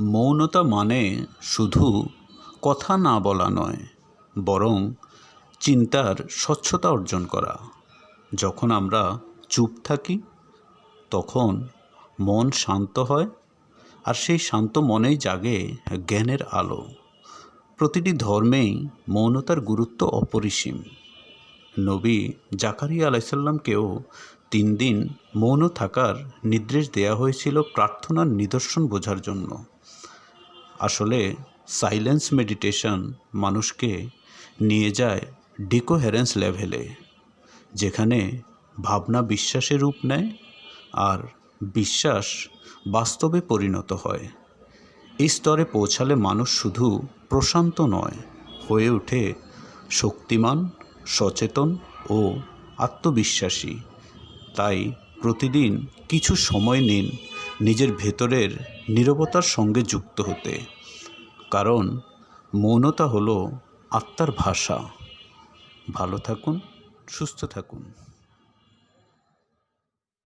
মৌনতা মানে শুধু কথা না বলা নয়, বরং চিন্তার স্বচ্ছতা অর্জন করা। যখন আমরা চুপ থাকি, তখন মন শান্ত হয়, আর সেই শান্ত মনেই জাগে জ্ঞানের আলো। প্রতিটি ধর্মেই মৌনতার গুরুত্ব অপরিসীম। নবী জাকারিয়া আলাইসাল্লামকেও তিন দিন মৌন থাকার নির্দেশ দেয়া হয়েছিল প্রার্থনার নিদর্শন বোঝার জন্য। আসলে সাইলেন্স মেডিটেশন মানুষকে নিয়ে যায় ডিকোহেরেন্স লেভেলে যেখানে ভাবনা বিশ্বাসে রূপ নেয় আর বিশ্বাস বাস্তবে পরিণত হয়। এই স্তরে পৌঁছালে মানুষ শুধু প্রশান্ত নয়, হয়ে ওঠে শক্তিমান, সচেতন ও আত্মবিশ্বাসী। তাই প্রতিদিন কিছু সময় নিন নিজের ভেতরের নিরবতার সঙ্গে যুক্ত হতে। কারণ মৌনতা হলো আত্মার ভাষা। ভালো থাকুন, সুস্থ থাকুন।